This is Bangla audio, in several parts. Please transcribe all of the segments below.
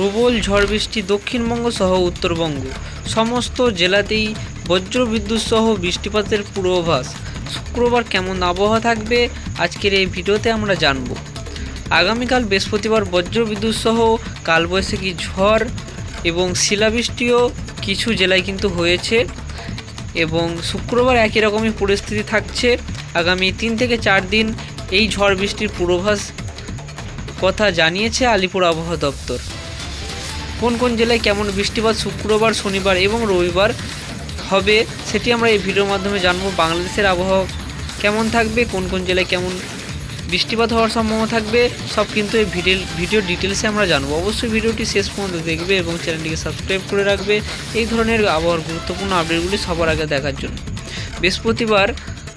প্রবল ঝড় বৃষ্টি দক্ষিণবঙ্গ সহ উত্তরবঙ্গ। সমস্ত জেলাতেই বজ্রবিদ্যুৎ সহ বৃষ্টিপাতের পূর্বাভাস। শুক্রবার কেমন আবহাওয়া থাকবে? আজকের এই ভিডিওতে আমরা জানব। আগামীকাল বৃহস্পতিবার বজ্রবিদ্যুৎ সহ কালবৈশাখী ঝড় এবং শিলাবৃষ্টিও কিছু জেলায় কিন্তু হয়েছে এবং শুক্রবার একই রকমই পরিস্থিতি থাকছে। আগামী তিন থেকে চার দিন এই ঝড় বৃষ্টির পূর্বাভাস কথা জানিয়েছে আলিপুর আবহাওয়া দপ্তর। কোন কোন জেলায় কেমন বৃষ্টিপাত শুক্রবার, শনিবার এবং রবিবার হবে সেটি আমরা এই ভিডিওর মাধ্যমে জানব। বাংলাদেশের আবহাওয়া কেমন থাকবে, কোন কোন জেলায় কেমন বৃষ্টিপাত হওয়ার সম্ভাবনা থাকবে, সব কিন্তু এই ভিডিও ভিডিও ডিটেলসে আমরা জানব। অবশ্যই ভিডিওটি শেষ পর্যন্ত দেখবে এবং চ্যানেলটিকে সাবস্ক্রাইব করে রাখবে। এই ধরনের আবহাওয়ার গুরুত্বপূর্ণ আপডেটগুলি সবার আগে দেখার জন্য। বৃহস্পতিবার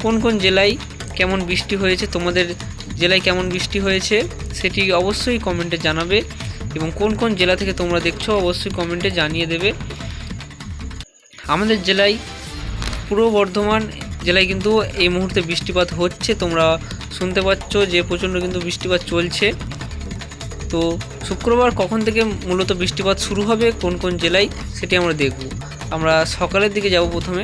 কোন কোন জেলায় কেমন বৃষ্টি হয়েছে, তোমাদের জেলায় কেমন বৃষ্টি হয়েছে, সেটি অবশ্যই কমেন্টে জানাবে। এবং কোন কোন জেলা থেকে তোমরা দেখছ অবশ্যই কমেন্টে জানিয়ে দেবে। আমাদের জেলায় পূর্ব বর্ধমান জেলায় কিন্তু এই মুহূর্তে বৃষ্টিপাত হচ্ছে। তোমরা শুনতে পাচ্ছ যে প্রচণ্ড কিন্তু বৃষ্টিপাত চলছে। তো শুক্রবার কখন থেকে মূলত বৃষ্টিপাত শুরু হবে, কোন কোন জেলায়, সেটি আমরা দেখব। আমরা সকালের দিকে যাব প্রথমে।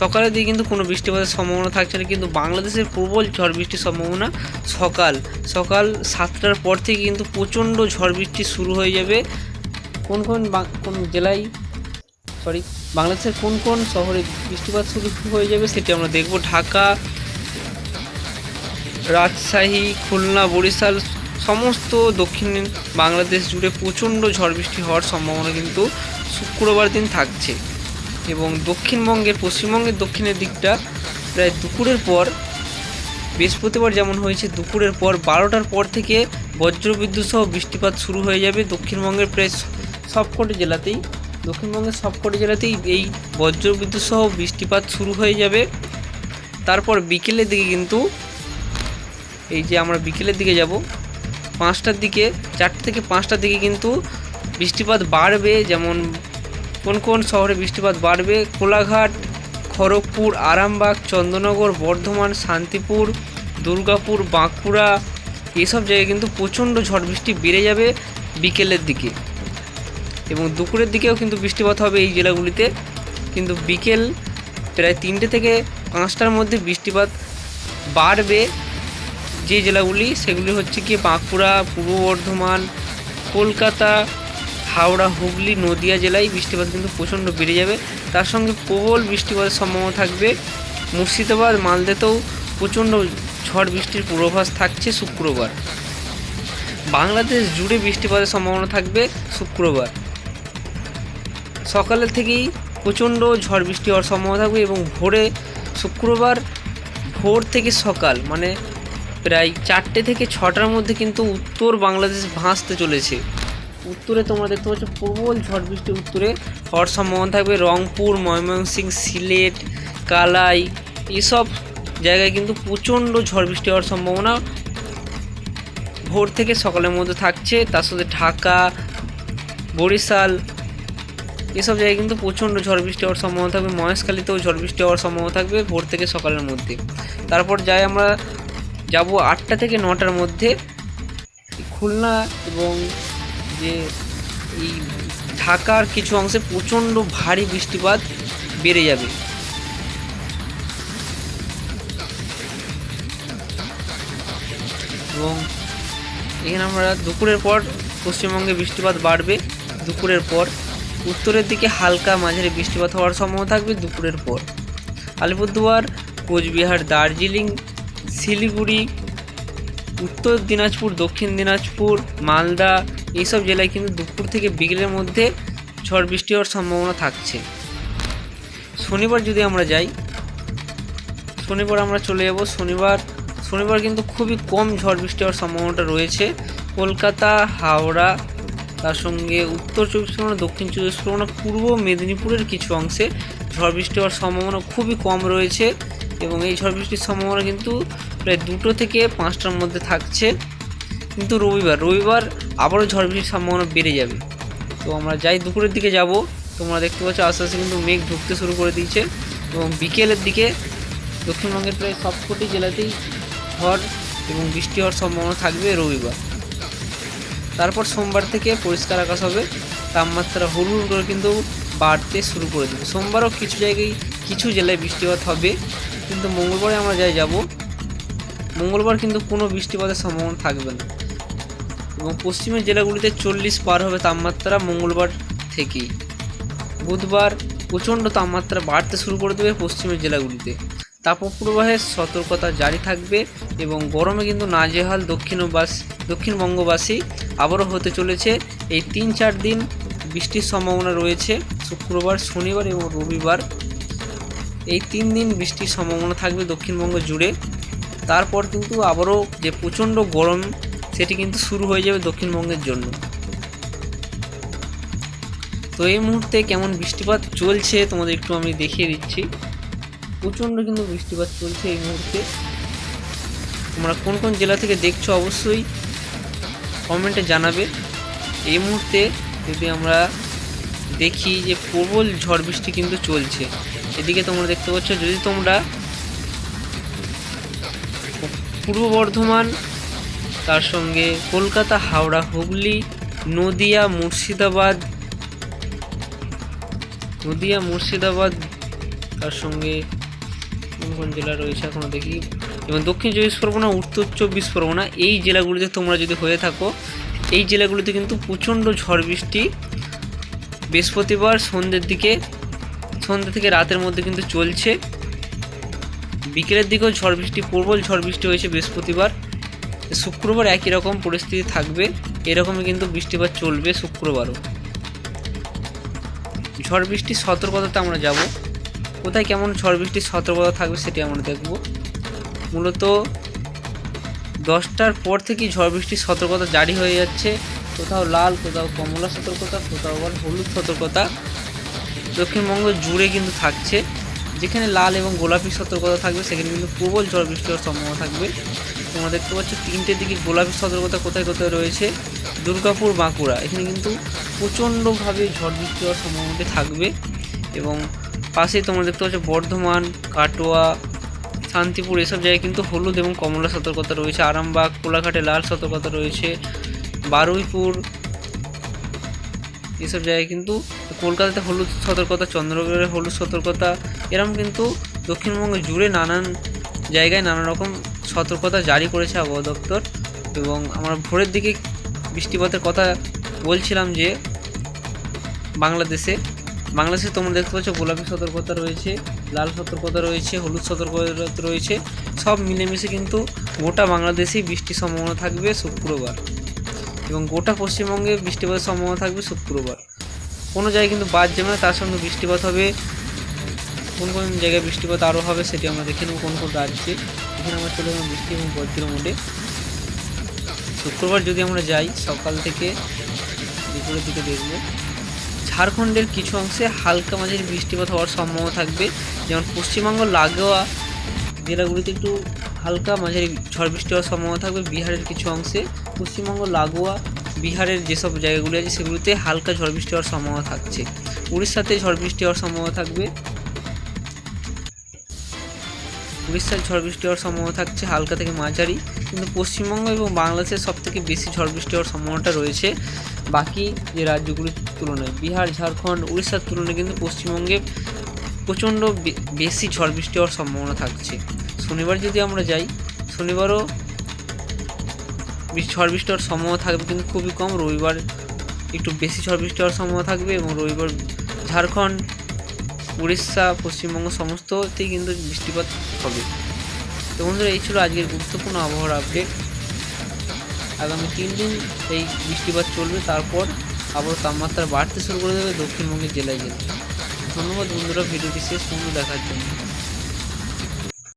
সকালের দিকে কিন্তু কোনো বৃষ্টিপাতের সম্ভাবনা থাকছে না, কিন্তু বাংলাদেশের প্রবল ঝড় বৃষ্টির সম্ভাবনা সকাল। সকাল সাতটার পর থেকে কিন্তু প্রচণ্ড ঝড় বৃষ্টি শুরু হয়ে যাবে। কোন কোন কোন জেলায় সরি বাংলাদেশের কোন কোন শহরে বৃষ্টিপাত শুরু হয়ে যাবে সেটি আমরা দেখব। ঢাকা, রাজশাহী, খুলনা, বরিশাল, সমস্ত দক্ষিণ বাংলাদেশ জুড়ে প্রচণ্ড ঝড় বৃষ্টি হওয়ার সম্ভাবনা কিন্তু শুক্রবার দিন থাকছে। এবং দক্ষিণবঙ্গের, পশ্চিমবঙ্গের দক্ষিণের দিকটা প্রায় দুপুরের পর, বৃহস্পতিবার যেমন হয়েছে, দুপুরের পর বারোটার পর থেকে বজ্রবিদ্যুৎ সহ বৃষ্টিপাত শুরু হয়ে যাবে। দক্ষিণবঙ্গের প্রায় সবকটি জেলাতেই, দক্ষিণবঙ্গের সবকটি জেলাতেই এই বজ্রবিদ্যুৎ সহ বৃষ্টিপাত শুরু হয়ে যাবে। তারপর বিকেলের দিকে কিন্তু, এই যে আমরা বিকেলের দিকে যাব, পাঁচটার দিকে, চারটে থেকে পাঁচটার দিকে কিন্তু বৃষ্টিপাত বাড়বে। যেমন কোন কোন শহরে বৃষ্টিপাত বাড়বে? কোলাঘাট, খড়গপুর, আরামবাগ চন্দ্রনগর বর্ধমান, শান্তিপুর, দুর্গাপুর, বাঁকুড়া, এসব জায়গায় কিন্তু প্রচণ্ড ঝড় বৃষ্টি বেড়ে যাবে বিকেলের দিকে। এবং দুপুরের দিকেও কিন্তু বৃষ্টিপাত হবে এই জেলাগুলিতে। কিন্তু বিকেল প্রায় তিনটে থেকে পাঁচটার মধ্যে বৃষ্টিপাত বাড়বে যে জেলাগুলি, সেগুলি হচ্ছে কি বাঁকুড়া, পূর্ব বর্ধমান, কলকাতা হাওড়া, হুগলি, নদিয়া জেলায় বৃষ্টিপাত কিন্তু প্রচণ্ড বেড়ে যাবে। তার সঙ্গে প্রবল বৃষ্টিপাতের সম্ভাবনা থাকবে। মুর্শিদাবাদ, মালদাতেও প্রচণ্ড ঝড় বৃষ্টির পূর্বাভাস থাকছে শুক্রবার। বাংলাদেশ জুড়ে বৃষ্টিপাতের সম্ভাবনা থাকবে শুক্রবার। সকালের থেকেই প্রচণ্ড ঝড় বৃষ্টি হওয়ার সম্ভাবনা থাকবে এবং ভোরে শুক্রবার ভোর থেকে সকাল মানে প্রায় চারটে থেকে ছটার মধ্যে কিন্তু উত্তর বাংলাদেশ ভাসতে চলেছে। উত্তরে তোমরা দেখতে পাচ্ছ প্রবল ঝড় বৃষ্টি উত্তরে। হওয়ার সম্ভাবনা থাকবে রংপুর ময়মনসিংহ সিলেট, কালাই, এসব জায়গায় কিন্তু প্রচণ্ড ঝড় বৃষ্টি হওয়ার সম্ভাবনা ভোর থেকে সকালের মধ্যে থাকছে। তার সাথে ঢাকা, বরিশাল, এসব জায়গায় কিন্তু প্রচণ্ড ঝড় বৃষ্টি হওয়ার সম্ভাবনা থাকবে। মহেশখালীতেও ঝড় বৃষ্টি হওয়ার সম্ভাবনা থাকবে ভোর থেকে সকালের মধ্যে। তারপর যাই আমরা, যাব আটটা থেকে নটার মধ্যে খুলনা এবং যে এই ঢাকার কিছু অংশে প্রচণ্ড ভারী বৃষ্টিপাত বেড়ে যাবে। এবং এখানে আমরা দুপুরের পর পশ্চিমবঙ্গে বৃষ্টিপাত বাড়বে, দুপুরের পর। উত্তরের দিকে হালকা মাঝারি বৃষ্টিপাত হওয়ার সম্ভাবনা থাকবে দুপুরের পর। আলিপুরদুয়ার, কোচবিহার, দার্জিলিং, শিলিগুড়ি উত্তর দিনাজপুর, দক্ষিণ দিনাজপুর, মালদা এইসব জেলায় কিন্তু দুপুর থেকে বিকেলের মধ্যে ঝড় বৃষ্টি হওয়ার সম্ভাবনা থাকছে। শনিবার যদি আমরা যাই, শনিবার আমরা চলে যাব। শনিবার শনিবার কিন্তু খুবই কম ঝড় বৃষ্টি হওয়ার সম্ভাবনাটা রয়েছে। কলকাতা, হাওড়া, তার সঙ্গে উত্তর চব্বিশ পরগনা, দক্ষিণ চব্বিশ পরগনা, পূর্ব মেদিনীপুরের কিছু অংশে ঝড় বৃষ্টি হওয়ার সম্ভাবনা খুবই কম রয়েছে এবং এই ঝড় বৃষ্টির সম্ভাবনা কিন্তু প্রায় দুটো থেকে পাঁচটার মধ্যে থাকছে। কিন্তু রবিবার রবিবার আবারও ঝড় বৃষ্টির সম্ভাবনা বেড়ে যাবে। তো আমরা যাই দুপুরের দিকে যাব। তোমরা দেখতে পাচ্ছ, আস্তে আস্তে কিন্তু মেঘ ঢুকতে শুরু করে দিয়েছে এবং বিকেলের দিকে দক্ষিণবঙ্গের প্রায় সবকটি জেলাতেই ঝড় এবং বৃষ্টি হওয়ার সম্ভাবনা থাকবে রবিবার। তারপর সোমবার থেকে পরিষ্কার আকাশ হবে। তাপমাত্রা হুড় করে কিন্তু বাড়তে শুরু করে দেবে। সোমবারও কিছু জায়গায় কিছু জেলায় বৃষ্টিপাত হবে। কিন্তু মঙ্গলবারে আমরা যাই যাব মঙ্গলবার কিন্তু কোনো বৃষ্টিপাতের সম্ভাবনা থাকবে না। এবং পশ্চিমের জেলাগুলিতে চল্লিশ পার হবে তাপমাত্রা মঙ্গলবার থেকেই। বুধবার প্রচণ্ড তাপমাত্রা বাড়তে শুরু করে দেবে পশ্চিমের জেলাগুলিতে। তাপপ্রবাহের সতর্কতা জারি থাকবে এবং গরমে কিন্তু নাজেহাল দক্ষিণবাস, দক্ষিণবঙ্গবাসী আবারও হতে চলেছে। এই তিন চার দিন বৃষ্টির সম্ভাবনা রয়েছে শুক্রবার, শনিবার এবং রবিবার। এই তিন দিন বৃষ্টির সম্ভাবনা থাকবে দক্ষিণবঙ্গ জুড়ে। তারপর কিন্তু আবারও যে প্রচণ্ড গরম, সেটি কিন্তু শুরু হয়ে যাবে দক্ষিণবঙ্গের জন্য। তো এই মুহূর্তে কেমন বৃষ্টিপাত চলছে, তোমাদের একটু আমি দেখিয়ে দিচ্ছি। প্রচণ্ড কিন্তু বৃষ্টিপাত চলছে এই মুহূর্তে। তোমরা কোন কোন জেলা থেকে দেখছ অবশ্যই কমেন্টে জানাবে। এই মুহূর্তে যদি আমরা দেখি যে প্রবল ঝড় বৃষ্টি কিন্তু চলছে। এদিকে তোমরা দেখতে পাচ্ছ, যদি তোমরা পূর্ব বর্ধমান, তার সঙ্গে কলকাতা, হাওড়া, হুগলি, নদিয়া, মুর্শিদাবাদ নদিয়া, মুর্শিদাবাদ, তার সঙ্গে কোন জেলা রয়েছে এখনও দেখি, এবং দক্ষিণ চব্বিশ পরগনা, উত্তর চব্বিশ পরগনা, এই জেলাগুলিতে তোমরা যদি হয়ে থাকো, এই জেলাগুলিতে কিন্তু প্রচণ্ড ঝড় বৃষ্টি, বৃহস্পতিবার সন্ধ্যের দিকে, সন্ধ্যা থেকে রাতের মধ্যে কিন্তু চলছে। বিকেলের দিকেও ঝড় বৃষ্টি, প্রবল ঝড় বৃষ্টি হয়েছে বৃহস্পতিবার। শুক্রবার একই রকম পরিস্থিতি থাকবে, এরকমই কিন্তু বৃষ্টিপাত চলবে শুক্রবারও। ঝড় বৃষ্টির সতর্কতাতে আমরা যাব। কোথায় কেমন ঝড় বৃষ্টির সতর্কতা থাকবে সেটি আমরা দেখব। মূলত দশটার পর থেকেই ঝড় বৃষ্টির সতর্কতা জারি হয়ে যাচ্ছে। কোথাও লাল, কোথাও কমলা সতর্কতা, কোথাও আবার হলুদ সতর্কতা। দক্ষিণবঙ্গ জুড়ে কিন্তু থাকছে। যেখানে লাল এবং গোলাপি সতর্কতা থাকবে, সেখানে কিন্তু প্রবল ঝড় বৃষ্টি হওয়ার সম্ভাবনা থাকবে। তোমরা দেখতে পাচ্ছ তিনটের দিকে গোলাপি সতর্কতা কোথায় কোথায় রয়েছে? দুর্গাপুর, বাঁকুড়া। এখানে কিন্তু প্রচণ্ডভাবে ঝড় বৃষ্টি হওয়ার সম্ভাবনা থাকবে এবং পাশে তোমরা দেখতে পাচ্ছ বর্ধমান, কাটোয়া, শান্তিপুর, এসব জায়গায় কিন্তু হলুদ এবং কমলা সতর্কতা রয়েছে। আরামবাগ, কোলাঘাটে লাল সতর্কতা রয়েছে। বারুইপুর এসব জায়গায় কিন্তু কলকাতাতে হলুদ সতর্কতা, চন্দ্রগড়ে হলুদ সতর্কতা এরকম কিন্তু দক্ষিণবঙ্গ জুড়ে নানান জায়গায় নানা রকম সতর্কতা জারি করেছে আবহাওয়া দপ্তর। এবং আমরা ভোরের দিকে বৃষ্টিপাতের কথা বলছিলাম যে, বাংলাদেশে বাংলাদেশে তোমরা দেখতে পাচ্ছ গোলাপি সতর্কতা রয়েছে, লাল সতর্কতা রয়েছে, হলুদ সতর্কতা রয়েছে, সব মিলেমিশে কিন্তু গোটা বাংলাদেশেই বৃষ্টির সম্ভাবনা থাকবে শুক্রবার। এবং গোটা পশ্চিমবঙ্গে বৃষ্টিপাতের সম্ভাবনা থাকবে শুক্রবার। কোনো জায়গায় কিন্তু বাদ যাবে না, তার সঙ্গে বৃষ্টিপাত হবে। কোন কোন জায়গায় বৃষ্টিপাত আরও হবে সেটি আমরা দেখে নেব, কোন কোন রাজ্যে। এখানে আমরা চলে গেলাম বৃষ্টি এবং বজ্র মোডে। শুক্রবার যদি আমরা যাই, সকাল থেকে দুপুরের দিকে দেখব, ঝাড়খণ্ডের কিছু অংশে হালকা মাঝারি বৃষ্টিপাত হওয়ার সম্ভাবনা থাকবে। যেমন পশ্চিমবঙ্গ, লাগোয়া জেলাগুলিতে একটু হালকা মাঝারি ঝড় বৃষ্টি হওয়ার সম্ভাবনা থাকবে। বিহারের কিছু অংশে পশ্চিমবঙ্গ, লাগোয়া, বিহারের যেসব জায়গাগুলি আছে সেগুলিতে হালকা ঝড় বৃষ্টি হওয়ার সম্ভাবনা থাকছে। উড়িষ্যাতে ঝড় বৃষ্টি হওয়ার সম্ভাবনা থাকবে। উড়িষ্যার ঝড় বৃষ্টি হওয়ার সম্ভাবনা থাকছে হালকা থেকে মাঝারি। কিন্তু পশ্চিমবঙ্গ এবং বাংলাদেশের সব থেকে বেশি ঝড় বৃষ্টি হওয়ার সম্ভাবনাটা রয়েছে বাকি যে রাজ্যগুলির তুলনায়। বিহার, ঝাড়খণ্ড, উড়িষ্যার তুলনায় কিন্তু পশ্চিমবঙ্গে প্রচণ্ড বেশি ঝড় বৃষ্টি হওয়ার সম্ভাবনা থাকছে। শনিবার যদি আমরা যাই, শনিবারও ঝড় বৃষ্টি হওয়ার সম্ভাবনা থাকবে কিন্তু খুবই কম। রবিবার একটু বেশি ঝড় বৃষ্টি হওয়ার সম্ভাবনা থাকবে এবং রবিবার ঝাড়খণ্ড, উড়িষ্যা, পশ্চিমবঙ্গ সমস্ততেই কিন্তু বৃষ্টিপাত হবে। তো বন্ধুরা, এই ছিল আজকের গুরুত্বপূর্ণ আবহাওয়ার আপডেট। আগামী তিন দিন এই বৃষ্টিপাত চলবে, তারপর আবার তাপমাত্রা বাড়তে শুরু করে দেবে দক্ষিণবঙ্গের জেলায় জেলায় ধন্যবাদ বন্ধুরা, ভিডিওটি শেষ পর্যন্ত দেখার জন্য।